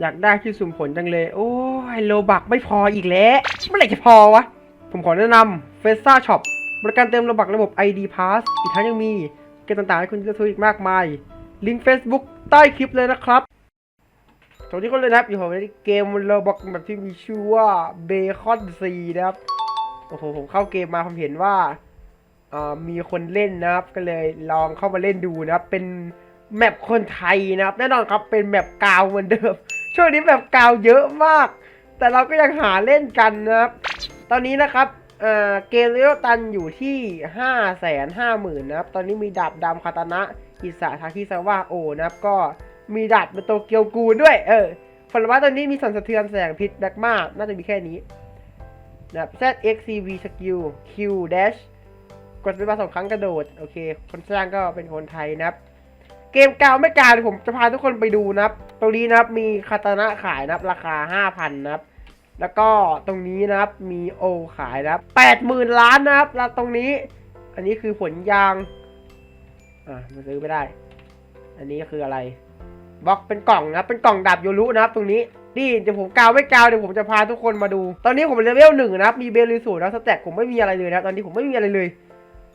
อยากได้ที่สุ่มผลจังเลย โอ้ยโลบักไม่พออีกแล้วเมื่อไหร่จะพอวะ ผมขอแนะนำเฟซ่าช็อปบริการเติมโลบักระบบ ID Pass อีกทั้งยังมีเกมต่างๆ ให้คุณเลือกซื้ออีกมากมาย ลิงก์ Facebook ใต้คลิปเลยนะครับสวัสดีคนเลยนะครับ อยู่ผมในเกมโลบักแบบที่มีชื่อว่าเบคอนซีนะครับ โอ้โห ผมเข้าเกมมาผมเห็นว่ามีคนเล่นนะครับ ก็เลยลองเข้ามาเล่นดูนะครับ เป็นแมปคนไทยนะครับ แน่นอนครับเป็นแมปกาวเหมือนเดิม ช่วงนี้แมปกาวเยอะมาก แต่เราก็ยังหาเล่นกันนะครับ ตอนนี้นะครับเอ่อเกเลเวลตันอยู่ที่ห้าแสนห้าหมื่นนะครับ ตอนนี้มีดาบดำคาตานะอิสระทาคิซาวะโอนะครับก็มีดาบเป็นโตเกียวกูด้วย เออผลไม้ตอนนี้มีสันสะเทือนแสงพิษแบกมากน่าจะมีแค่นี้นะครับ ZXCV Skill Q Dash กดไปมาสองครั้งกระโดด โอเค คนสร้างก็เป็นคนไทยนะครับ เกมกาวไม่กาวผมจะพาทุกคนไปดูนะครับ ตรงนี้นะครับมีคาตานะขายนะครับ ราคา 5,000นะครับ แล้วก็ตรงนี้นะครับมีโอขายนะครับ80,000 ล้านนะครับ แล้วตรงนี้ อันนี้คือผลยาง อ่ามันซื้อไม่ได้ อันนี้คืออะไรบล็อกเป็นกล่องนะครับเป็นกล่องดาบโยรุนะครับ ตรงนี้นี่เดี๋ยวผมกาวไม่กาวเดี๋ยวผมจะพาทุกคนมาดู ตอนนี้ผมเลเวลหนึ่งนะครับมีเบลิสูนะสแต็กผมไม่มีอะไรเลยนะตอนนี้ผมไม่มีอะไรเลย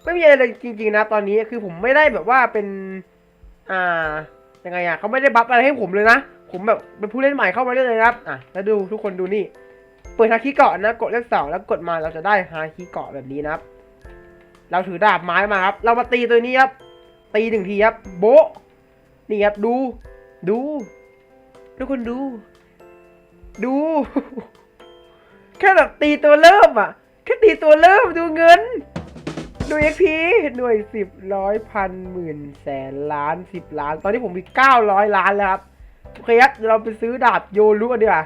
ไม่มีอะไรเลยจริงๆนะตอนนี้คือผมไม่ได้แบบว่าเป็น อ่ายังไงอะเขาไม่ได้บัฟอะไรให้ผมเลยนะ ผมแบบเป็นผู้เล่นใหม่เข้ามาเล่นเลยนะครับอะแล้วดูทุกคนดูนี่ เปิดฮาคิเกาะนะ กดเลขสองแล้วกดมาเราจะได้ฮาคิเกาะแบบนี้นะครับ เราถือดาบไม้มาครับ เรามาตีตัวนี้ครับ ตีหนึ่งทีครับ โบะนี่ครับดู ดู ทุกคนดู ดู แค่แบบตีตัวเริ่มอะ แค่ตีตัวเริ่มดูเงิน ดู XP หน่วยสิบร้อยพันหมื่นแสนล้านสิบล้าน ตอนนี้ผมมีเก้าร้อยล้านแล้วครับโอเคครับเดี๋ยวเราไปซื้อดาบโยรุกันดีกว่า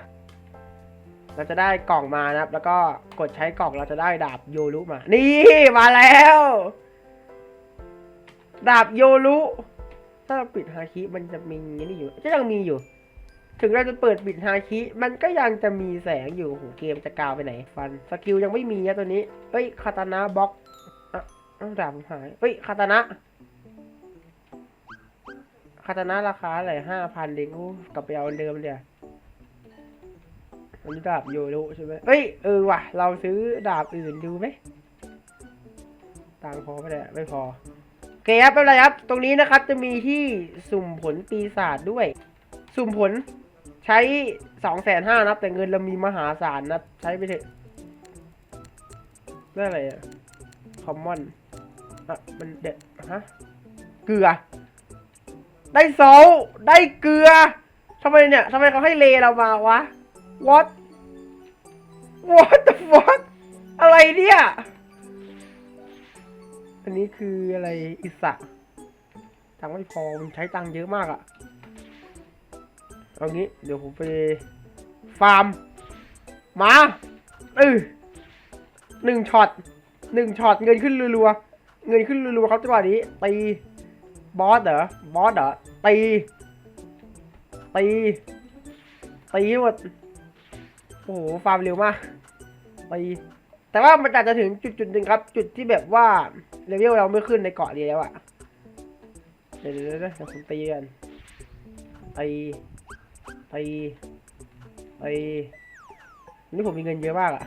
เราจะได้กล่องมานะครับ แล้วก็กดใช้กล่องเราจะได้ดาบโยรุมา นี่มาแล้ว ดาบโยรุถ้าเราปิดฮาคิมันจะมีนี่อยู่จะยังมีอยู่ ถึงเราจะเปิดปิดฮาคิมันก็ยังจะมีแสงอยู่โหเกมจะกาวไปไหน ฟันสกิลยังไม่มีนะตัวนี้เฮ้ยคาตานะบล็อก อ้าวดาบหาย เฮ้ยคาตานะคาตานะราคาอะไรห้าพันเองโอ้กลับไปเอาเดิมเลยอันนี้ดาบโยรุใช่ไหมเฮ้ย เออว่ะ เราซื้อดาบอื่นดูไหมตังพอไมเนี่ยไม่พอโอเคครับไม่เป็นไรครับ ตรงนี้นะครับจะมีที่สุ่มผลปีศาจด้วย สุ่มผลใช้สองแสนห้านะแต่เงินเรามีมหาศาลนะใช้ไปเถอะได้อะไรอะคอมมอน อะมันเด็ดฮะเกลือ ได้โซลได้เกลือทำไมเนี่ยทำไมเขาให้เลเรามาวะ what what the fuck อะไรเนี่ย อันนี้คืออะไรอิสระตังไม่พอมันใช้ตังเยอะมากอะเอางี้ เดี๋ยวผมไปฟาร์มมาเออหนึ่งช็อตหนึ่งช็อตเงินขึ้นรัวๆ เงินขึ้นรัวๆครับจังหวะนี้ตีบอสเหรอบอสเหรอตีตีตีหมดโอ้โหฟาร์มเร็วมากตีแต่ว่ามันอาจจะถึงจุดจุดๆหนึ่งครับ จุดที่แบบว่าเลเวลเราไม่ขึ้นในเกาะเดียวอะเดี๋ยวเดี๋ยวเดี๋ยวเดี๋ยวผมตีกันตีตีตีนี่ผมมีเงินเยอะมากอะ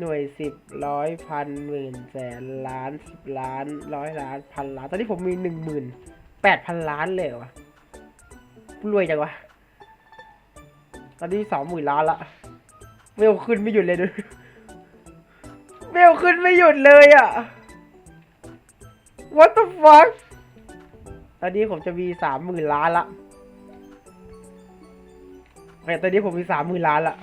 หน่วยสิบร้อยพันหมื่นแสนล้านสิบล้านร้อยล้านพันล้านตอนนี้ผมมีหนึ่งหมื่นแปดพันล้านเลยวะรวยจังวะ ตอนนี้สองหมื่นล้านละเวลขึ้นไม่หยุดเลยดูเวลขึ้นไม่หยุดเลยอะ What the fuck ตอนนี้ผมจะมีสามหมื่นล้านละแต่ตอนนี้ผมมีสามหมื่นล้านละ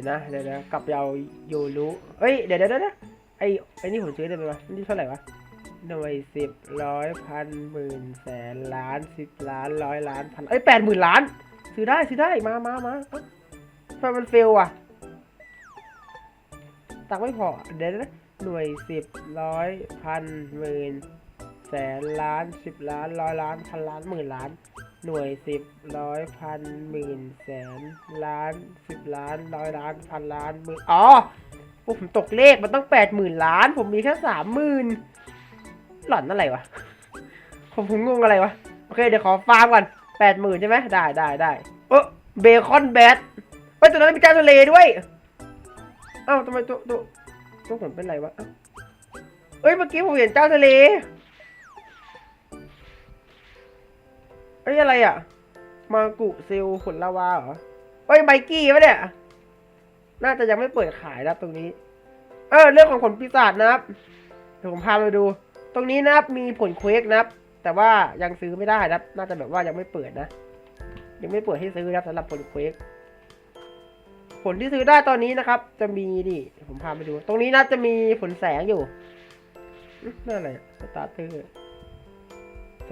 ดี๋ยวนะเดี๋ยวนะกลับไปเอาโยรุเอ้ยเดี๋ยวเดี๋ยวเดี๋ยวนะไอ้ไอ้นี่ผมซื้อได้ไหมวะนี่เท่าไหร่วะหน่วยสิบร้อยพันหมื่นแสนล้านสิบล้านร้อยล้านพันเอ้ยแปดหมื่นล้าน ซื้อได้ซื้อได้มามามาทำไมมันเฟลอะตังไม่พอเดี๋ยวนะหน่วยสิบร้อยพันหมื่นแสนล้านสิบล้านร้อยล้านพันล้านหมื่นล้าน หน่วยสิบร้อยพันหมื่นแสนล้านสิบล้านร้อยล้านพันล้านหมื่นอ๋อผมตกเลขมันต้องแปดหมื่นล้าน ผมมีแค่สามหมื่นหล่อนอะไรวะผมผมงงอะไรวะโอเคเดี๋ยวขอฟาร์มก่อนแปดหมื่นใช่ไหมได้ได้ได้เออเบคอนแบทเฮ้ยตัวนั้นมีเจ้าทะเลด้วยเอ้าทำไมตัวตัวตัวผมเป็นไรวะเอ้าเอ้ยเมื่อกี้ผมเห็นเจ้าทะเล เอ้ยอะไรอะมากุเซลขนลาวาเหรอเอ้ยไบกี้ปะเนี่ย น่าจะยังไม่เปิดขายนะตรงนี้ เออเรื่องของผลปีศาจนะครับเดี๋ยวผมพาไปดู ตรงนี้นะครับมีผลเควกนะครับ แต่ว่ายังซื้อไม่ได้นะครับ น่าจะแบบว่ายังไม่เปิดนะ ยังไม่เปิดให้ซื้อนะครับสำหรับผลเควกผลที่ซื้อได้ตอนนี้นะครับ จะมีดิผมพาไปดู ตรงนี้นะจะมีผลแสงอยู่อือนั่นอะไรสตาร์เตอร์ส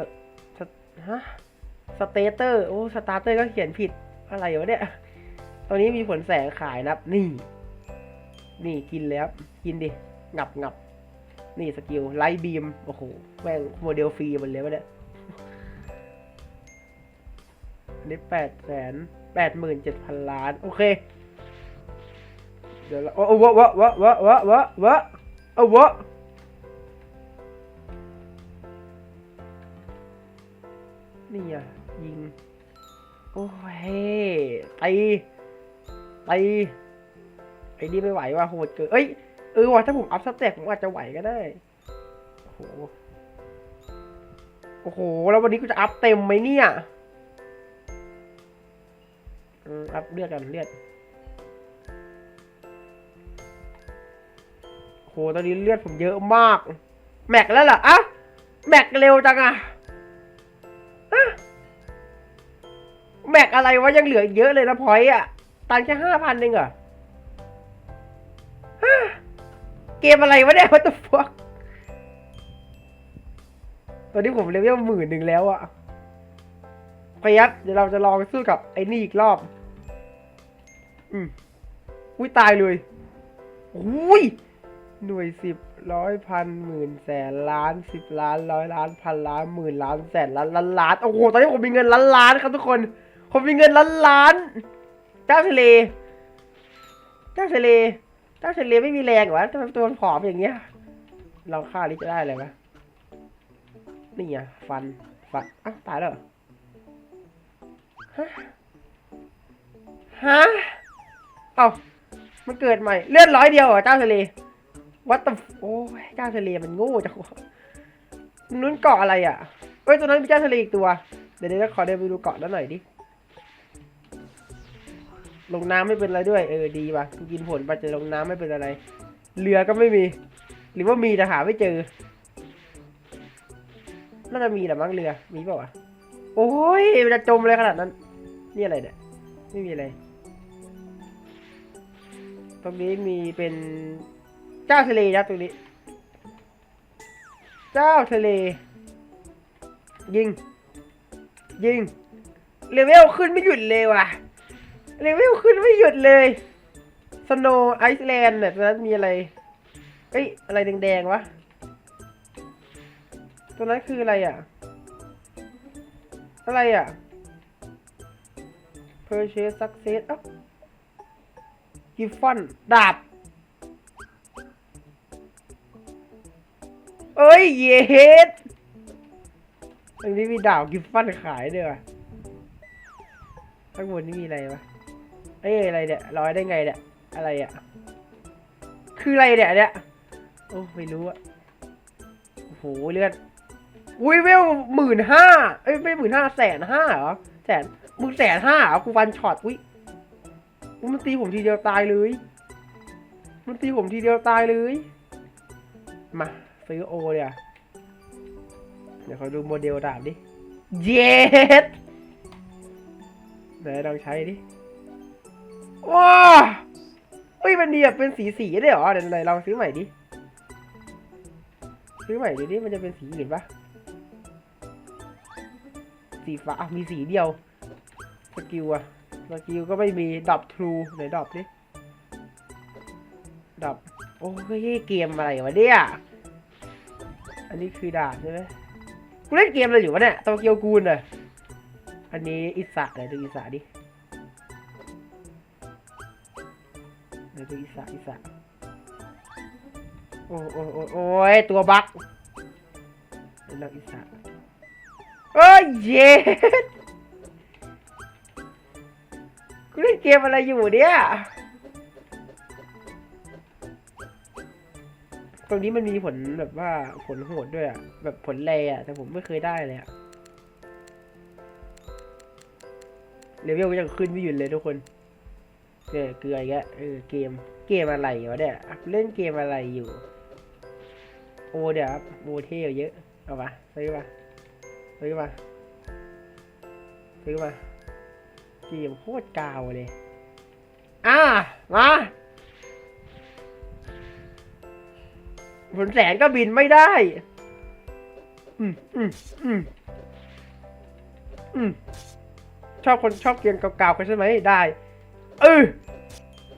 สฮะ สเตเตอร์โอ้สตาร์เตอร์ก็เขียนผิดอะไรวะเนี่ยตอนนี้มีผลแสงขายนะครับ นี่ นี่กินแล้ว กินดิ งับงับนี่สกิลไลท์บีม โอ้โหแม่งโมเดลฟรีหมันเลยวะเนี่ยอันนี้แปดแสนแปดหมื่นเจ็ดพันล้าน โอเค เดี๋ยวเราโอ้วะวะวะวะวะวะวะเอาวะ นี่อะยิง โอ้ยตีตีไอ้นี่ไม่ไหวว่ะโหดเกินเอ้ยเออว่ะถ้าผมอัพสเต็ปผมอาจจะไหวก็ได้โอ้โหโอ้โหแล้ววันนี้กูจะอัพเต็มไหมเนี่ยอัพเลือดกันเลือดโหตอนนี้เลือดผมเยอะมาก แม็กแล้วเหรออะแม็กเร็วจังอะอะ แม็กอะไรวะยังเหลือเยอะเลยนะพอยต์อะตังแค่ห้าพันเองเหรอเกมอะไรวะเนี่ย what the fuck ตอนนี้ผมเลเวลหมื่นหนึ่งแล้วอะพยับเดี๋ยวเราจะลองสู้กับไอ้นี่อีกรอบ อืมอุ้ยตายเลย อุ้ย หน่วยสิบร้อยพันหมื่นแสนล้านสิบล้านร้อยล้านพันล้านหมื่นล้านแสนล้านล้านล้าน โอ้โห ตอนนี้ผมมีเงินล้านล้านครับทุกคน ผมมีเงินล้านล้าน เจ้าทะเล เจ้าทะเล เจ้าทะเลไม่มีแรงวะทำไมตัวมันผอมอย่างเงี้ย เราฆ่าลิจะได้อะไรวะนี่ไงฟัน ฟันอ้าวตายแล้วฮะฮะเอ้ามันเกิดใหม่ เลือดร้อยเดียวเหรอเจ้าทะเลวัตโอ้ยเจ้าทะเลมันโง่จังวะนู้นเกาะอะไรอะเอ้ยตัวนั้นมีเจ้าทะเลอีกตัว เดี๋ยวเดี๋ยวขอเดินไปดูเกาะนั้นหน่อยดิ ลงน้ำไม่เป็นไรด้วย เออดีว่ะกินผลไปจะลงน้ำไม่เป็นอะไร เรือก็ไม่มี หรือว่ามีแต่หาไม่เจอ น่าจะมีแหละมั้งเรือ มีเปล่าวะ โอ้ยมันจะจมเลยขนาดนั้น นี่อะไรเนี่ย ไม่มีอะไร ตรงนี้มีเป็นเจ้าทะเลนะตรงนี้ เจ้าทะเล ยิง ยิงเลเวลขึ้นไม่หยุดเลยว่ะ เลเวลขึ้นไม่หยุดเลยสโนไอซ์แลนด์เนี่ยตรงนั้นมีอะไรเอ้ยอะไรแดงๆวะ ตัวนั้นคืออะไรอะ อะไรอะ purchase success อ้ากิฟฟอนดาบ เอ้ย เย็ดตรงนี้มีดาบกิฟฟอนขายด้วยวะข้างบนนี่มีอะไรวะ เอ้ยอะไรเนี่ยลอยได้ไงเนี่ยอะไรอะคืออะไรเนี่ยเนี่ยโอ้ไม่รู้อะโอ้โหเลือดอุ้ยเวลหมื่นห้าเอ้ยไม่หมื่นห้าแสนห้าเหรอแสนมึงแสนห้าเหรอกูฟันช็อตอุ้ยอุ๊ยมันตีผมทีเดียวตายเลย มันตีผมทีเดียวตายเลย มา ซื้อโอเดี๋ยวเดี๋ยวขอดูโมเดลดาบดิ เย็ดไหนลองใช้ดิ ว้าเฮ้ยมันดีแบบเป็นสีสีได้เหรอเดี๋ยวไหนลองซื้อใหม่ดิ ซื้อใหม่ดิดิมันจะเป็นสีอื่นปะสีฟ้าอะมีสีเดียว สกิลอะสกิลก็ไม่มีดับทรูไหนดับดิดับ โอ้ยเกมอะไรวะเนี่ย อันนี้คือดาบใช่ไหมกูเล่นเกมอะไรอยู่วะเนี่ยโตเกียวกูลอะอันนี้อิสระไหนดูอิสระดิ ดูอิสระอิสระโอ้โอ้โอ้โอ้ยตัวบั๊กเดี๋ยวเราอิสระเอ้ยเย็ดกูเล่นเกมอะไรอยู่เนี่ยตรงนี้มันมีผลแบบว่าผลโหดด้วยอะ แบบผลแรอะแต่ผมไม่เคยได้เลยอะเลเวลก็ยังขึ้นไม่หยุดเลยทุกคน เนี่ยเกลืออีกเออเกมเกมอะไรวะเนี่ยเล่นเกมอะไรอยู่โอเดี๋ยวครับโอเท่เยอะเอาปะซื้อปะซื้อปะซื้อปะเกมโคตรกาวเลยอะมาผลแสนก็บินไม่ได้อืมอืมอืมอืมชอบคนชอบเกมเก่าๆกันใช่ไหมได้ เออ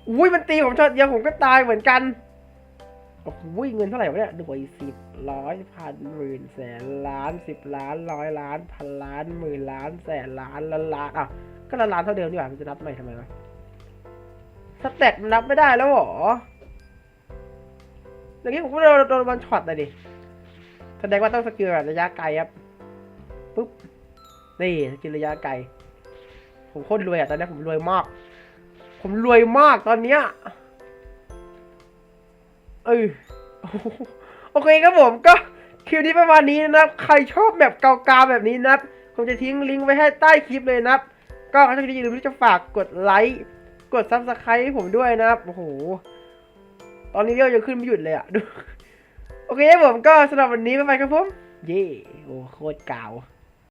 อุ้ยมันตีผมช็อตเดียวผมก็ตายเหมือนกันโอ้โหเงินเท่าไหร่วะเนี่ยหน่วยสิบร้อยพันหมื่นแสนล้านสิบล้านร้อยล้านพันล้านหมื่นล้านแสนล้านล้านล้านอะก็ล้านล้านเท่าเดิมดีกว่ามันจะนับใหม่ทำไมวะสเต็ปมันนับไม่ได้แล้วหรออย่างนี้ผมก็โดนโดนวันช็อตเลยดิแสดงว่าต้องสกิลแบบระยะไกลครับปุ๊บนี่สกิลระยะไกลผมโคตรรวยอะตอนนี้ผมรวยมาก ผมรวยมากตอนเนี้ยเออโอเคครับผมก็คลิปนี้ประมาณนี้นะครับ ใครชอบแบบเกาๆแบบนี้นะครับ ผมจะทิ้งลิงก์ไว้ให้ใต้คลิปเลยนะครับ ก็ถ้าอย่าลืมที่จะฝากกดไลค์ กดซับสไครต์ให้ผมด้วยนะครับ โอ้โห ตอนนี้เรียกยังขึ้นไม่หยุดเลยอะดู โอเคครับผมก็สำหรับวันนี้บ๊ายบายครับผม เย่โอ้โคตรเกา